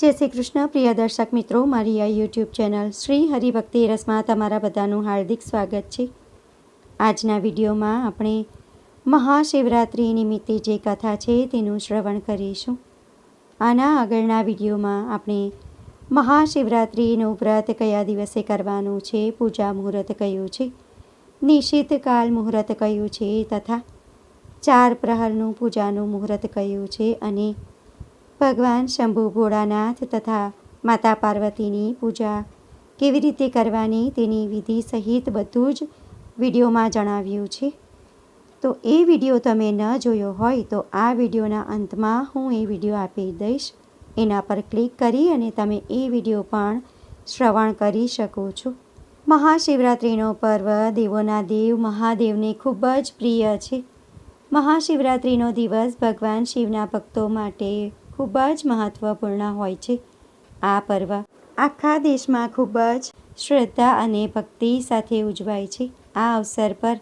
જય શ્રી કૃષ્ણ, પ્રિય દર્શક મિત્રો. મારી આ યુટ્યુબ ચેનલ શ્રી હરિભક્તિ રસમાં તમારા બધાનું હાર્દિક સ્વાગત છે. આજના વિડીયોમાં આપણે મહાશિવરાત્રિ નિમિત્તે જે કથા છે તેનું શ્રવણ કરીશું. આના આગળના વિડીયોમાં આપણે મહાશિવરાત્રિનું વ્રત કયા દિવસે કરવાનું છે, પૂજા મુહૂર્ત કયું છે, નિશ્ચિત કાળ મુહૂર્ત કયું છે, તથા ચાર પ્રહરનું પૂજાનું મુહૂર્ત કયું છે અને ભગવાન શંભુ ભોળાનાથ તથા માતા પાર્વતીની પૂજા કેવી રીતે કરવાની તેની વિધિ સહિત બધું જ વિડીયોમાં જણાવ્યું છે. તો એ વીડિયો તમે ન જોયો હોય તો આ વિડીયોના અંતમાં હું એ વીડિયો આપી દઈશ. એના પર ક્લિક કરી અને તમે એ વીડિયો પણ શ્રવણ કરી શકો છો. મહાશિવરાત્રિનો પર્વ દેવોના દેવ મહાદેવને ખૂબ જ પ્રિય છે. મહાશિવરાત્રિનો દિવસ ભગવાન શિવના ભક્તો માટે ખૂબ જ મહત્ત્વપૂર્ણ હોય છે. આ પર્વ આખા દેશમાં ખૂબ જ શ્રદ્ધા અને ભક્તિ સાથે ઉજવાય છે. આ અવસર પર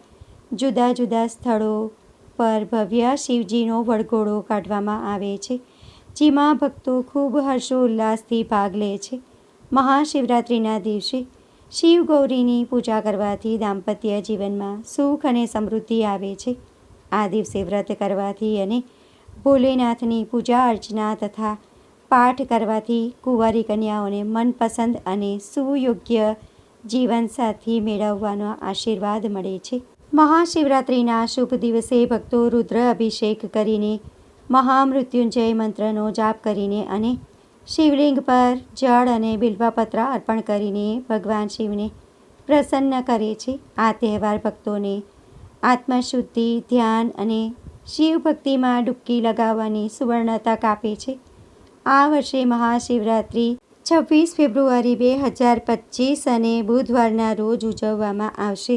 જુદા જુદા સ્થળો પર ભવ્ય શિવજીનો વળઘોડો કાઢવામાં આવે છે, જેમાં ભક્તો ખૂબ હર્ષોલ્લાસથી ભાગ લે છે. મહાશિવરાત્રિના દિવસે શિવ ગૌરીની પૂજા કરવાથી દાંપત્ય જીવનમાં સુખ અને સમૃદ્ધિ આવે છે. આ દિવસે વ્રત કરવાથી અને ભોલેનાથની પૂજા અર્ચના તથા પાઠ કરવાથી કુંવારી કન્યાઓને મનપસંદ અને સુયોગ્ય જીવનસાથી મેળવવાનો આશીર્વાદ મળે છે. મહાશિવરાત્રિના શુભ દિવસે ભક્તો રુદ્ર અભિષેક કરીને મહામૃત્યુંજય મંત્રનો જાપ કરીને અને શિવલિંગ પર જળ અને બિલ્વાપત્ર અર્પણ કરીને ભગવાન શિવને પ્રસન્ન કરે છે. આ તહેવાર ભક્તોને આત્મશુદ્ધિ, ધ્યાન અને શિવ ભક્તિમાં ડૂબકી લગાવવાની સુવર્ણ તક આપે છે. આ વર્ષે મહાશિવરાત્રિ છવ્વીસ ફેબ્રુઆરી બે હજાર પચીસ અને બુધવારના રોજ ઉજવવામાં આવશે.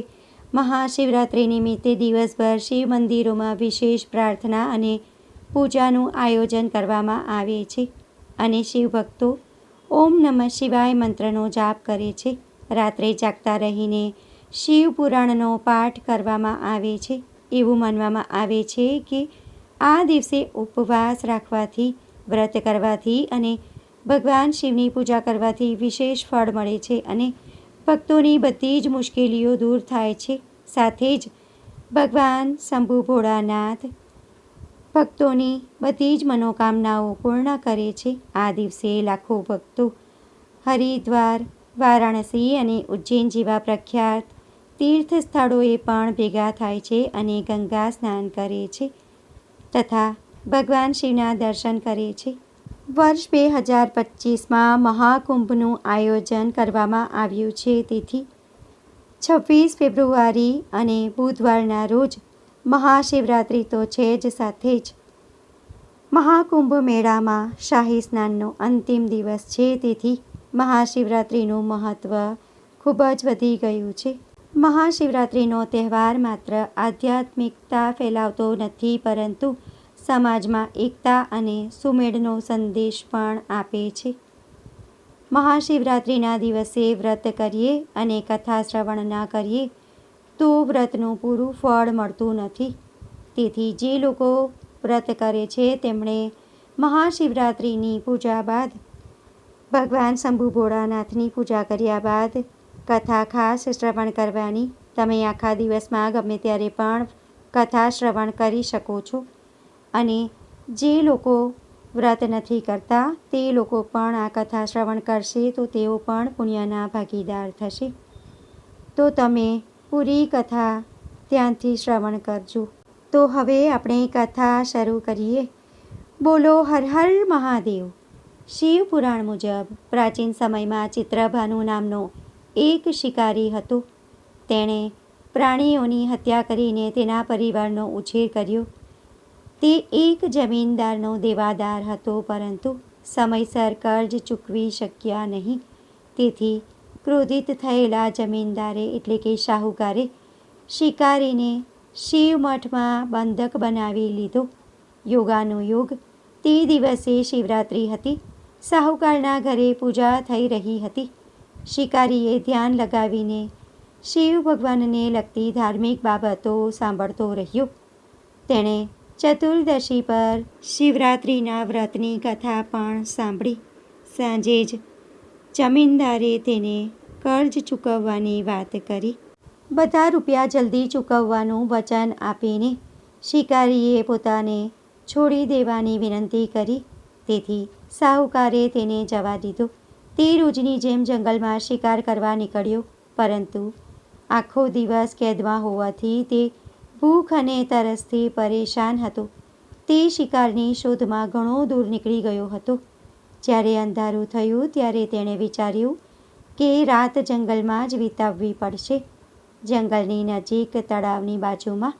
મહાશિવરાત્રિ નિમિત્તે દિવસભર શિવ મંદિરોમાં વિશેષ પ્રાર્થના અને પૂજાનું આયોજન કરવામાં આવે છે અને શિવભક્તો ઓમ નમઃ શિવાય મંત્રનો જાપ કરે છે. રાત્રે જાગતા રહીને શિવ પુરાણનો પાઠ કરવામાં આવે છે. એવું માનવામાં આવે છે કે આ દિવસે ઉપવાસ રાખવાથી, વ્રત કરવાથી અને ભગવાન શિવની પૂજા કરવાથી વિશેષ ફળ મળે છે અને ભક્તોની બધી જ મુશ્કેલીઓ દૂર થાય છે. સાથે જ ભગવાન શંભુ ભોળાનાથ ભક્તોની બધી જ મનોકામનાઓ પૂર્ણ કરે છે. આ દિવસે લાખો ભક્તો હરિદ્વાર, વારાણસી અને ઉજ્જૈન જેવા પ્રખ્યાત તીર્થ સ્થળોએ પણ ભેગા થાય છે અને ગંગા સ્નાન કરે છે તથા ભગવાન શિવના દર્શન કરે છે. વર્ષ બે હજાર પચીસમાં મહાકુંભનું આયોજન કરવામાં આવ્યું છે. તેથી છવ્વીસ ફેબ્રુઆરી અને બુધવારના રોજ મહાશિવરાત્રિ તો છે જ સાથે જ. મહાકુંભ મેળામાં શાહી સ્નાનનો અંતિમ દિવસ છે. તેથી મહાશિવરાત્રિનું મહત્ત્વ ખૂબ જ વધી ગયું છે. મહાશિવરાત્રિનો તહેવાર માત્ર આધ્યાત્મિકતા ફેલાવતો નથી, પરંતુ સમાજમાં એકતા અને સુમેળનો સંદેશ પણ આપે છે. મહાશિવરાત્રિના દિવસે વ્રત કરીએ અને કથા શ્રવણ ના કરીએ, તો વ્રતનું પૂરું ફળ મળતું નથી. તેથી જે લોકો વ્રત કરે છે, તેમણે મહાશિવરાત્રિની પૂજા બાદ, ભગવાન શંભુ ભોળાનાથની પૂજા કર્યા બાદ કથા ખાસ શ્રવણ કરવાની. તમે આખા દિવસમાં ગમે ત્યારે પણ કથા શ્રવણ કરી શકો છો. અને જે લોકો વ્રત નથી કરતા, તે લોકો પણ આ કથા શ્રવણ કરશે તો તેઓ પણ પુણ્યના ભાગીદાર થશે. તો તમે પૂરી કથા ત્યાંથી શ્રવણ કરજો. તો હવે આપણે કથા શરૂ કરીએ. બોલો હર હર મહાદેવ. શિવ પુરાણ મુજબ પ્રાચીન સમયમાં ચિત્રભાનુ નામનો એક શિકારી હતો. તેણે પ્રાણીઓની હત્યા કરીને તેના પરિવારનો ઉછેર કર્યો. તે એક જમીનદારનો દેવાદાર હતો, પરંતુ સમયસર કર્જ ચૂકવી શક્યા નહીં. તેથી ક્રોધિત થયેલા જમીનદારે એટલે કે શાહુકારે શિકારીને શિવ મઠમાં બંધક બનાવી લીધો. યોગાનો યોગ તે દિવસે શિવરાત્રિ હતી. શાહુકારના ઘરે પૂજા થઈ રહી હતી. શિકારીએ ધ્યાન લગાવીને શિવ ભગવાનને લગતી ધાર્મિક બાબતો સાંભળતો રહ્યો. તેણે ચતુર્દશી પર શિવરાત્રિના વ્રતની કથા પણ સાંભળી. સાંજે જ જમીનદારે તેને કર્જ ચૂકવવાની વાત કરી. બધા રૂપિયા જલ્દી ચૂકવવાનું વચન આપીને શિકારીએ પોતાને છોડી દેવાની વિનંતી કરી. તેથી સાહુકારે તેને જવા દીધો. તે રોજની જેમ જંગલમાં શિકાર કરવા નીકળ્યો, પરંતુ આખો દિવસ કેદમાં હોવાથી તે ભૂખ અને તરસથી પરેશાન હતો. તે શિકારની શોધમાં ઘણો દૂર નીકળી ગયો હતો. જ્યારે અંધારું થયું ત્યારે તેણે વિચાર્યું કે રાત જંગલમાં જ વિતાવવી પડશે. જંગલની નજીક તળાવની બાજુમાં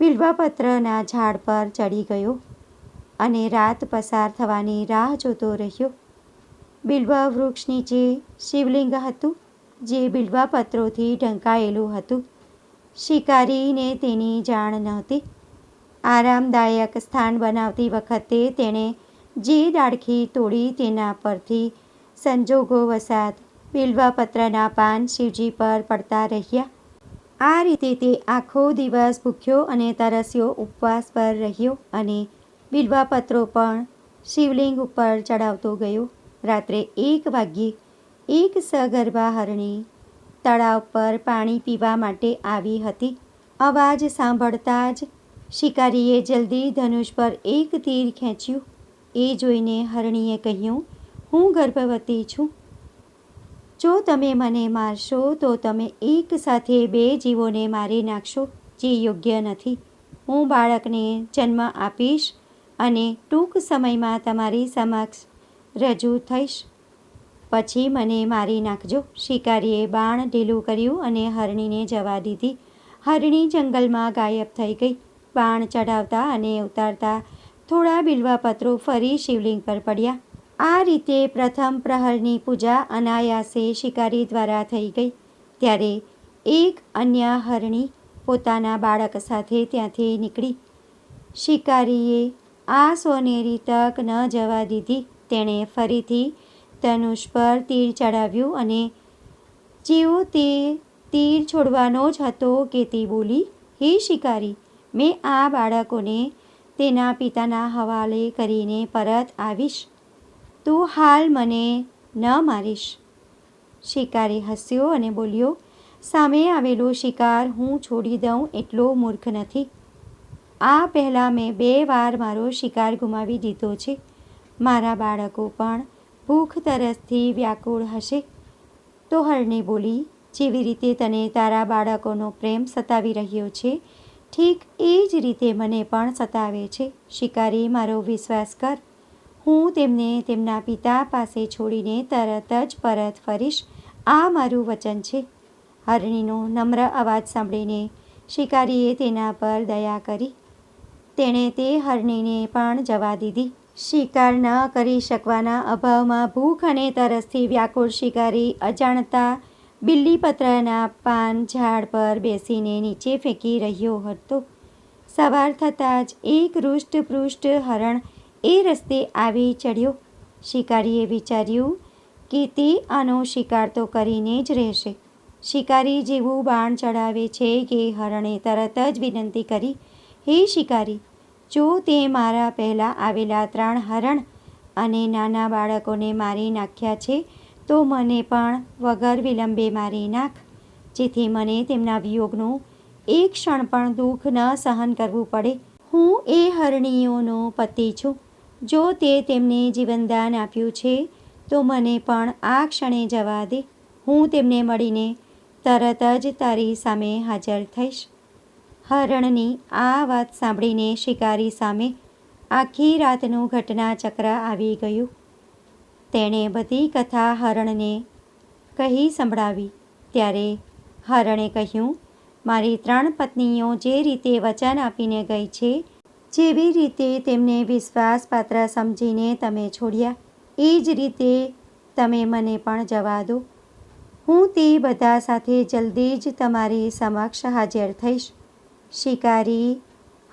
બિલ્વાપત્રના ઝાડ પર ચડી ગયો અને રાત પસાર થવાની રાહ જોતો રહ્યો. બિલ્વા વૃક્ષ નીચે શિવલિંગ હતું, જે બિલ્વાપત્રોથી ઢંકાયેલું હતું. શિકારીને તેની જાણ નહોતી. આરામદાયક સ્થાન બનાવતી વખતે તેણે જે ડાળખી તોડી તેના પરથી સંજોગો વસાત બિલ્વાપત્રના પાન શિવજી પર પડતા રહ્યા. આ રીતે તે આખો દિવસ ભૂખ્યો અને તરસ્યો ઉપવાસ પર રહ્યો અને બિલ્વાપત્રો પણ શિવલિંગ ઉપર ચડાવતો ગયો. રાત્રે એક વાગ્યે એક સગર્ભા હરણી તળાવ પર પાણી પીવા માટે આવી હતી. અવાજ સાંભળતા જ શિકારીએ જલ્દી ધનુષ પર એક તીર ખેંચ્યું. એ જોઈને હરણીએ કહ્યું, હું ગર્ભવતી છું. જો તમે મને મારશો, તો તમે એક સાથે બે જીવોને મારી નાખશો, જે યોગ્ય નથી. હું બાળકને જન્મ આપીશ અને ટૂંક સમયમાં તમારી સમક્ષ રજૂ થઈશ. પછી મને મારી નાખજો. શિકારીએ બાણ ઢીલું કર્યું અને હરણીને જવા દીધી. હરણી જંગલમાં ગાયબ થઈ ગઈ. બાણ ચઢાવતા અને ઉતારતા થોડા બિલવાપત્રો ફરી શિવલિંગ પર પડ્યા. આ રીતે પ્રથમ પ્રહરની પૂજા અનાયાસે શિકારી દ્વારા થઈ ગઈ. ત્યારે એક અન્ય હરણી પોતાના બાળક સાથે ત્યાંથી નીકળી. શિકારીએ આ સોનેરી તક ન જવા દીધી. તેણે ફરીથી ધનુષ પર તીર ચડાવ્યું અને જેવો તે તીર છોડવાનો જ હતો કે તે બોલી, હે શિકારી, મેં આ બાળકોને તેના પિતાના હવાલે કરીને પરત આવીશ. તું હાલ મને ન મારીશ. શિકારી હસ્યો અને બોલ્યો, સામે આવેલો શિકાર હું છોડી દઉં એટલો મૂર્ખ નથી. આ પહેલાં મેં બે વાર મારો શિકાર ગુમાવી દીધો છે. મારા બાળકો પણ ભૂખ તરસથી વ્યાકુળ હશે. તો હરણી બોલી, જેવી રીતે તને તારા બાળકોનો પ્રેમ સતાવી રહ્યો છે, ઠીક એ જ રીતે મને પણ સતાવે છે. શિકારી, મારો વિશ્વાસ કર. હું તેમને તેમના પિતા પાસે છોડીને તરત જ પરત ફરીશ. આ મારું વચન છે. હરણીનો નમ્ર અવાજ સાંભળીને શિકારીએ તેના પર દયા કરી. તેણે તે હરણીને પણ જવા દીધી. શિકાર ન કરી શકવાના અભાવમાં ભૂખ અને તરસથી વ્યાકુળ શિકારી અજાણતા બિલ્લીપત્રના પાન ઝાડ પર બેસીને નીચે ફેંકી રહ્યો હતો. સવાર થતાં જ એક પૃષ્ઠ હરણ એ રસ્તે આવી ચડ્યો શિકારીએ વિચાર્યું કે તે આનો શિકાર તો કરીને જ રહેશે. શિકારી જેવું બાણ ચડાવે છે કે હરણે તરત જ વિનંતી કરી, હે શિકારી જો તે મારા પહેલાં આવેલા ત્રણ હરણ અને નાના બાળકોને મારી નાખ્યા છે, તો મને પણ વગર વિલંબે મારી નાખ, જેથી મને તેમના વિયોગનું એક ક્ષણ પણ દુઃખ ન સહન કરવું પડે. હું એ હરણીઓનો પતિ છું. જો તે તેમને જીવનદાન આપ્યું છે, તો મને પણ આ ક્ષણે જવા દે. હું તેમને મળીને તરત જ તારી સામે હાજર થઈશ. હરણની આ વાત સાંભળીને શિકારી સામે આખી રાતનું ઘટના ચક્ર આવી ગયું. તેણે બધી કથા હરણને કહી સંભળાવી. ત્યારે હરણે કહ્યું, મારી ત્રણ પત્નીઓ જે રીતે વચન આપીને ગઈ છે, જેવી રીતે તેમને વિશ્વાસપાત્ર સમજીને તમે છોડ્યા, એ જ રીતે તમે મને પણ જવા દો. હું તે બધા સાથે જલ્દી જ તમારી સમક્ષ હાજર થઈશ. શિકારી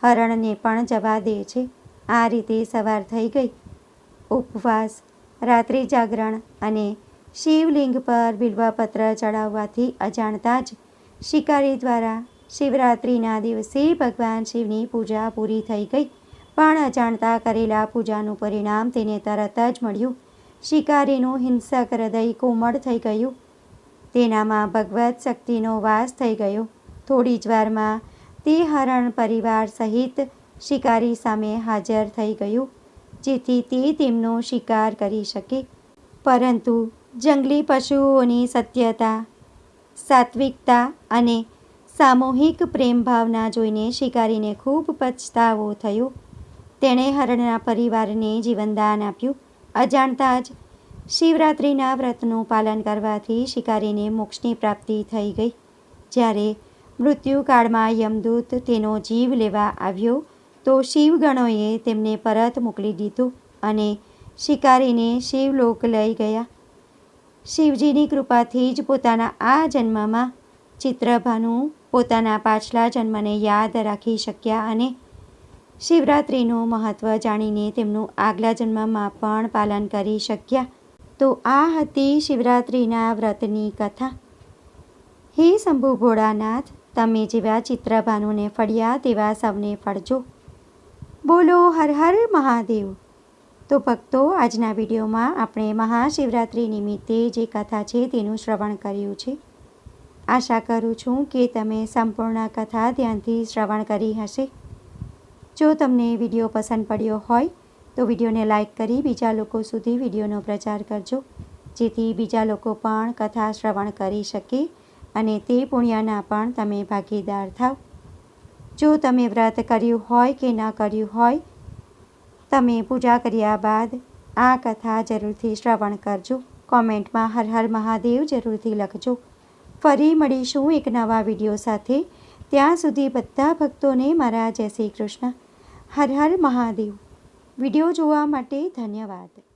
હરણને પણ જવા દે છે. આ રીતે સવાર થઈ ગઈ. ઉપવાસ, રાત્રિ જાગરણ અને શિવલિંગ પર બિલ્વાપત્ર ચડાવવાથી અજાણતા જ શિકારી દ્વારા શિવરાત્રિના દિવસે ભગવાન શિવની પૂજા પૂરી થઈ ગઈ. પણ અજાણતા કરેલા પૂજાનું પરિણામ તેને તરત જ મળ્યું. શિકારીનું હિંસક હૃદય કોમળ થઈ ગયું. તેનામાં ભગવત શક્તિનો વાસ થઈ ગયો. થોડી જ વારમાં તે હરણ પરિવાર સહિત શિકારી સામે હાજર થઈ ગયું, જેથી તે તેમનો શિકાર કરી શકે. પરંતુ જંગલી પશુઓની સત્યતા, સાત્વિકતા અને સામૂહિક પ્રેમ ભાવના જોઈને શિકારીને ખૂબ પછતાવો થયો. તેણે હરણના પરિવારને જીવનદાન આપ્યું. અજાણતા જ શિવરાત્રિના વ્રતનું પાલન કરવાથી શિકારીને મોક્ષની પ્રાપ્તિ થઈ ગઈ, જ્યારે મૃત્યુકાળમાં યમદૂત તેનો જીવ લેવા આવ્યો તો શિવગણોએ તેમને પરત મોકલી દીધું અને શિકારીને શિવલોક લઈ ગયા. શિવજીની કૃપાથી જ પોતાના આ જન્મમાં ચિત્રભાનુ પોતાના પાછલા જન્મને યાદ રાખી શક્યા અને શિવરાત્રિનું મહત્ત્વ જાણીને તેમનું આગલા જન્મમાં પણ પાલન કરી શક્યા. તો આ હતી શિવરાત્રિના વ્રતની કથા. હે શંભુ ભોળાનાથ તમે જેવા ચિત્રભાનુને ફળ્યા તેવા સૌને ફળજો. બોલો હર હર મહાદેવ. તો ભક્તો, આજના વિડીયોમાં આપણે મહાશિવરાત્રિ નિમિત્તે જે કથા છે તેનું શ્રવણ કર્યું છે. આશા કરું છું કે તમે સંપૂર્ણ કથા ધ્યાનથી શ્રવણ કરી હશે. જો તમને વીડિયો પસંદ પડ્યો હોય, તો વિડીયોને લાઇક કરી બીજા લોકો સુધી વિડીયોનો પ્રચાર કરજો, જેથી બીજા લોકો પણ કથા શ્રવણ કરી શકે અને તે પુણ્યના પણ તમે ભાગીદાર થાવ. જો તમે વ્રત કર્યું હોય કે ન કર્યું હોય, તમે પૂજા કર્યા બાદ આ કથા જરૂરથી શ્રવણ કરજો. કોમેન્ટમાં હર હર મહાદેવ જરૂરથી લખજો. ફરી મળીશું એક નવા વીડિયો સાથે. ત્યાં સુધી બધા ભક્તોને મારા જય શ્રી કૃષ્ણ. હર હર મહાદેવ. વીડિયો જોવા માટે ધન્યવાદ.